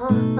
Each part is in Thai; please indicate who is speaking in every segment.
Speaker 1: 我。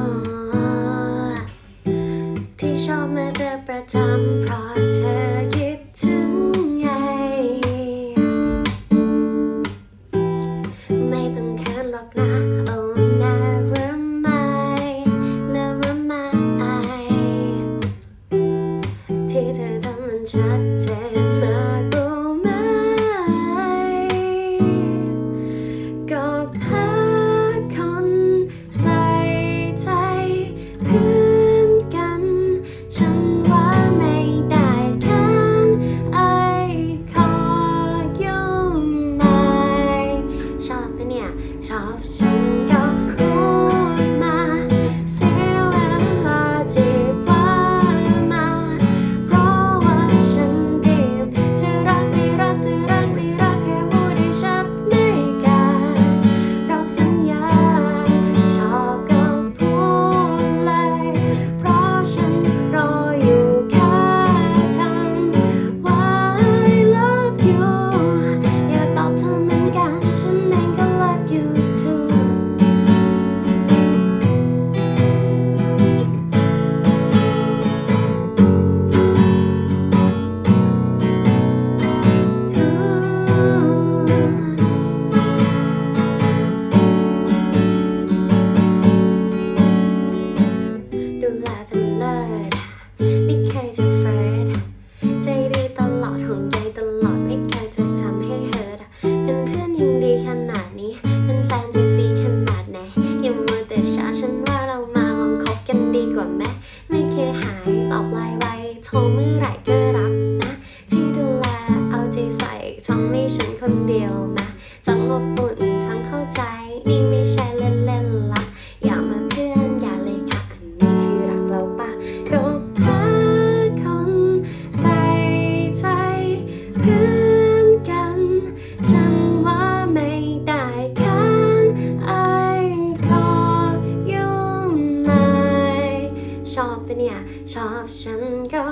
Speaker 1: โทรเมื่อไหร่ก็รับนะ ที่ดูแลเอาใจใส่ทำให้ฉันคนเดียวนะจังงบ อบปะเนี่ย ชอบฉันก็